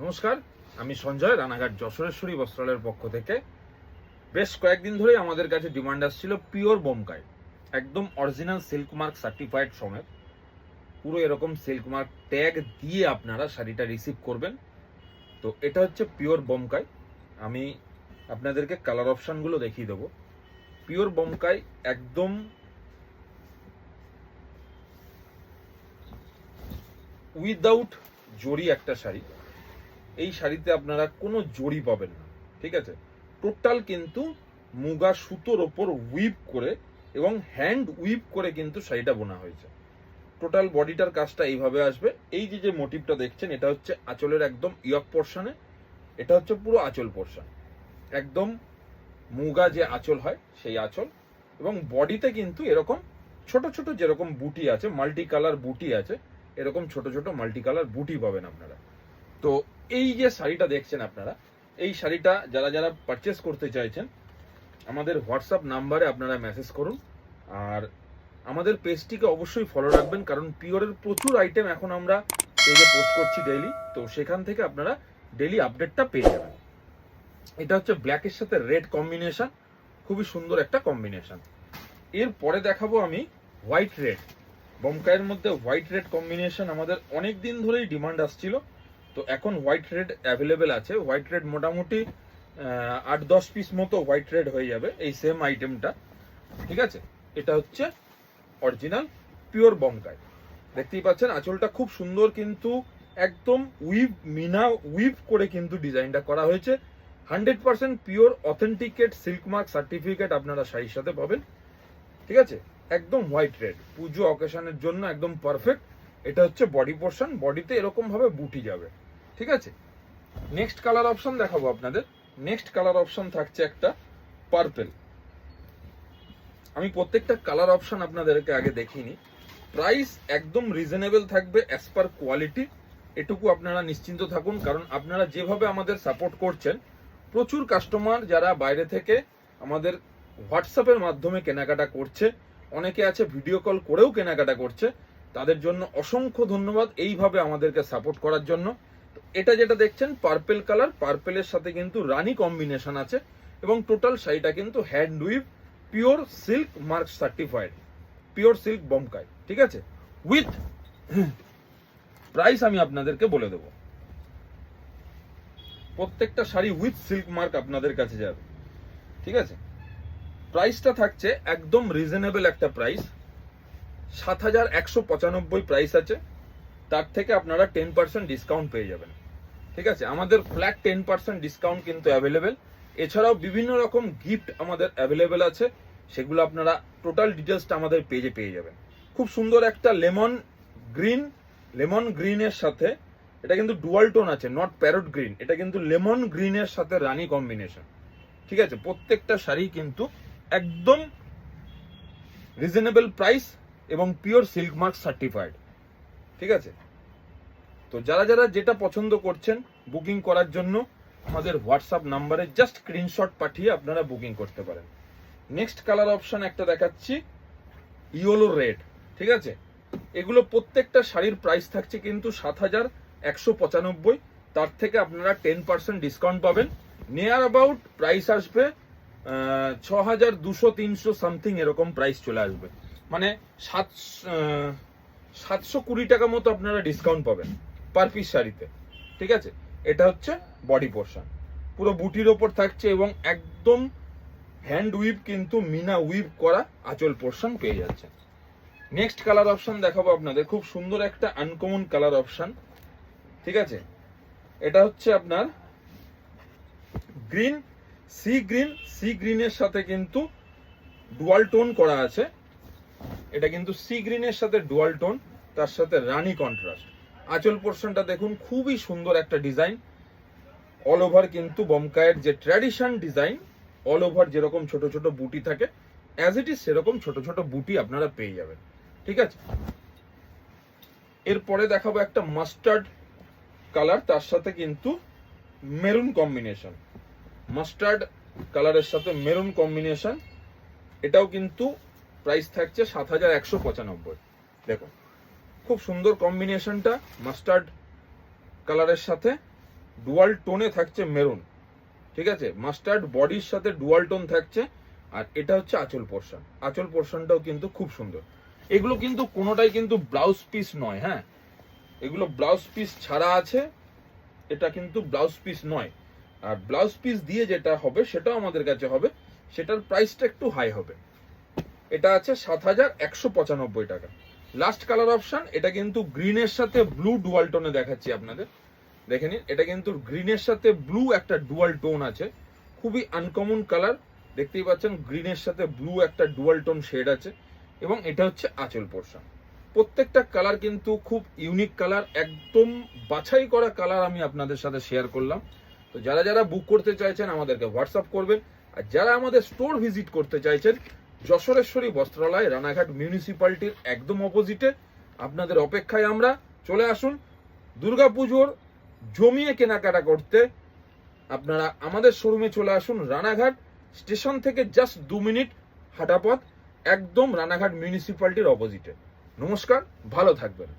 নমস্কার, আমি সঞ্জয়, রানাঘাট যশোরেশ্বরী বস্ত্রালয়ের পক্ষ থেকে। বেশ কয়েকদিন ধরেই আমাদের কাছে ডিমান্ড আসছিল পিওর বোমকাই একদম অরিজিনাল সিল্ক মার্ক সার্টিফাইড সমেত। পুরো এরকম সিল্ক মার্ক ট্যাগ দিয়ে আপনারা শাড়িটা রিসিভ করবেন। তো এটা হচ্ছে পিওর বোমকাই আমি আপনাদেরকে কালার অপশানগুলো দেখিয়ে দেবো। পিওর বোমকাই একদম উইদাউট জরি একটা শাড়ি। এই শাড়িতে আপনারা কোনো জরি পাবেন না, ঠিক আছে? টোটাল কিন্তু মুগা সুতোর ওপর উইপ করে এবং হ্যান্ড উইপ করে কিন্তু শাড়িটা বোনা হয়েছে। টোটাল বডিটার কাজটা এইভাবে আসবে। এই যে যে মোটিভটা দেখছেন, এটা হচ্ছে আঁচলের একদম ইয়ক পোর্শনে এটা হচ্ছে পুরো আঁচল পোর্শন একদম মুগা যে আঁচল হয়, সেই আঁচল। এবং বডিতে কিন্তু এরকম ছোট ছোট যেরকম বুটি আছে মাল্টি কালার বুটি আছে, এরকম ছোট ছোট মাল্টি কালার বুটি পাবেন আপনারা। তো এই যে শাড়িটা দেখছেন আপনারা, এই শাড়িটা যারা যারা পারচেস করতে চাইছেন, আমাদের হোয়াটসঅ্যাপ নাম্বারে আপনারা মেসেজ করুন। আর আমাদের পেজটিকে অবশ্যই ফলো রাখবেন, কারণ পিওরের প্রচুর আইটেম এখন আমরা পেজে পোস্ট করছি ডেইলি তো সেখান থেকে আপনারা ডেইলি আপডেটটা পেয়ে যাবেন। এটা হচ্ছে ব্ল্যাকের সাথে রেড কম্বিনেশন খুবই সুন্দর একটা কম্বিনেশন এর পরে দেখাবো আমি হোয়াইট রেড বমকায়ের মধ্যে হোয়াইট রেড কম্বিনেশন আমাদের অনেক দিন ধরেই ডিমান্ড আসছিল। তো এখন হোয়াইট রেড অ্যাভেলেবেল আছে। হোয়াইট রেড মোটামুটি আট দশ পিস মতো হোয়াইট রেড হয়ে যাবে এই সেম আইটেমটা ঠিক আছে? এটা হচ্ছে অরিজিনাল পিওর বমকাই দেখতেই পাচ্ছেন, আঁচলটা খুব সুন্দর কিন্তু একদম উইভ মিনা উইভ করে কিন্তু ডিজাইনটা করা হয়েছে। Hundred percent pure authenticate silk mark certificate আপনারা শাড়ির সাথে পাবেন। ঠিক আছে? একদম হোয়াইট রেড পুজো অকেশনের জন্য একদম পারফেক্ট এটা হচ্ছে বডি পোর্শন বডিতে এরকম ভাবে বুটি যাবে। ঠিক আছে? নেক্সট কালার অপশন দেখাবো আপনাদের। নেক্সট কালার অপশন থাকছে একটা পার্পেল আমি প্রত্যেকটা কালার অপশন আপনাদেরকে আগে দেখিনি। প্রাইস একদম রিজনেবল থাকবে অ্যাজ পার কোয়ালিটি এটুকু আপনারা নিশ্চিন্ত থাকুন, কারণ আপনারা যেভাবে আমাদের সাপোর্ট করছেন, প্রচুর কাস্টমার যারা বাইরে থেকে আমাদের হোয়াটসঅ্যাপের মাধ্যমে কেনাকাটা করছে, অনেকে আছে ভিডিও কল করেও কেনাকাটা করছে তাদের জন্য অসংখ্য ধন্যবাদ এইভাবে আমাদেরকে সাপোর্ট করার জন্য। এটা যেটা দেখছেন পার্পেল কালার পার্পেলের সাথে কিন্তু রানি কম্বিনেশন আছে এবং টোটাল শাড়িটা কিন্তু hand weave pure silk mark certified pure silk Bomkai ঠিক আছে? উইথ প্রাইস আমি আপনাদেরকে বলে দেবো। প্রত্যেকটা শাড়ি উইথ সিল্ক মার্ক আপনাদের কাছে যাবে, ঠিক আছে? প্রাইসটা থাকছে একদম রিজনেবল একটা প্রাইস সাত হাজার একশো পঁচানব্বই প্রাইস আছে। তার থেকে আপনারা টেন পার্সেন্ট ডিসকাউন্ট পেয়ে যাবেন। ঠিক আছে? আমাদের ফ্ল্যাট টেন পার্সেন্ট ডিসকাউন্ট কিন্তু অ্যাভেলেবেল এছাড়াও বিভিন্ন রকম গিফট আমাদের অ্যাভেলেবেল আছে। সেগুলো আপনারা টোটাল ডিটেলসটা আমাদের পেজে পেয়ে যাবেন। খুব সুন্দর একটা লেমন গ্রিন লেমন গ্রিনের সাথে, এটা কিন্তু ডুয়াল টোন আছে নট প্যারট গ্রিন এটা কিন্তু লেমন গ্রিনের সাথে রানি কম্বিনেশন ঠিক আছে? প্রত্যেকটা শাড়ি কিন্তু একদম রিজনেবল প্রাইস এবং পিওর সিল্ক মার্ক সার্টিফাইড ঠিক আছে? তো যারা যারা যেটা পছন্দ করছেন বুকিং করার জন্য, আমাদের হোয়াটসঅ্যাপ নাম্বারে জাস্ট স্ক্রিনশট পাঠিয়ে আপনারা বুকিং করতে পারেন। নেক্সট কালার অপশন একটা দেখাচ্ছি ইয়োলো রেড ঠিক আছে? এগুলো প্রত্যেকটা শাড়ির প্রাইস থাকছে কিন্তু সাত হাজার একশো পঁচানব্বই। তার থেকে আপনারা টেন পার্সেন্ট ডিসকাউন্ট পাবেন। নিয়ার অ্যাবাউট প্রাইস আসবে ছ হাজার দুশো তিনশো সামথিং এরকম প্রাইস চলে আসবে। মানে সাত সাতশো কুড়ি টাকা মতো আপনারা ডিসকাউন্ট পাবেন পার পিস শাড়িতে, ঠিক আছে? এটা হচ্ছে বডি পোর্শন পুরো বুটির ওপর থাকছে এবং একদম হ্যান্ড উইভ কিন্তু মিনা উইভ করা আঁচল পোর্শন পেয়ে যাচ্ছে নেক্সট কালার অপশন দেখাবো আপনাদের। খুব সুন্দর একটা আনকমন কালার অপশন ঠিক আছে? এটা হচ্ছে আপনার গ্রিন সি গ্রিন সি গ্রিনের সাথে কিন্তু ডুয়াল টোন করা আছে। এটা কিন্তু সি গ্রিনের সাথে ডুয়াল টোন তার সাথে রানি কন্ট্রাস্ট আঁচল পোর্শনটা দেখুন, খুবই সুন্দর একটা ডিজাইন অল ওভার কিন্তু বমকায়ের যে ট্র্যাডিশন ডিজাইন অল ওভার যেরকম ছোট ছোট বুটি থাকে অ্যাজ ইট ইজ সেরকম ছোট ছোট বুটি আপনারা পেয়ে যাবেন। ঠিক আছে? এরপরে দেখাবো একটা মাস্টার্ড কালার তার সাথে কিন্তু মেরুন কম্বিনেশন মাস্টার্ড কালারের সাথে মেরুন কম্বিনেশন এটাও কিন্তু প্রাইস থাকছে সাত হাজার একশো পঁচানব্বই। দেখো, খুব সুন্দর কম্বিনেশনটা মাস্টার্ড কালারের সাথে ডুয়াল টোনে থাকছে মেরুন ঠিক আছে? মাস্টার্ড বডির সাথে ডুয়াল টোন থাকছে, আর এটা হচ্ছে আঁচল পোর্শন আঁচল পোর্শনটাও কিন্তু খুব সুন্দর। এগুলো কিন্তু কোনোটাই কিন্তু ব্লাউজ পিস নয় হ্যাঁ? এগুলো ব্লাউজ পিস ছাড়া আছে, এটা কিন্তু ব্লাউজ পিস নয়। আর ব্লাউজ পিস দিয়ে যেটা হবে, সেটাও আমাদের কাছে হবে, সেটার প্রাইসটা একটু হাই হবে। এটা আছে সাত হাজার একশো পঁচানব্বই টাকা। লাস্ট কালার অপশন এটা কিন্তু গ্রিনের সাথে ব্লু ডুয়াল টোনে দেখাচ্ছি আপনাদের। দেখে নিন, এটা কিন্তু গ্রিনের সাথে ব্লু একটা ডুয়াল টোন আছে। খুবই আনকমন কালার দেখতেই পাচ্ছেন, গ্রিনের সাথে ব্লু একটা ডুয়াল টোন শেড আছে। এবং এটা হচ্ছে আঁচল পোর্শন প্রত্যেকটা কালার কিন্তু খুব ইউনিক কালার একদম বাছাই করা কালার আমি আপনাদের সাথে শেয়ার করলাম। তো যারা যারা বুক করতে চাইছেন, আমাদেরকে হোয়াটসঅ্যাপ করবেন। আর যারা আমাদের স্টোর ভিজিট করতে চাইছেন যশোরেশ্বরী বস্ত্রালয়, রানাঘাট মিউনিসিপ্যালিটির একদম অপোজিটে আপনাদের অপেক্ষায় আমরা চলে আসুন। দুর্গাপুজোর জমিয়ে কেনাকাটা করতে। আপনারা আমাদের শোরুমে চলে আসুন। রানাঘাট স্টেশন থেকে জাস্ট দু মিনিট হাঁটাপথ, একদম রানাঘাট মিউনিসিপ্যালিটির অপোজিটে নমস্কার, ভালো থাকবেন।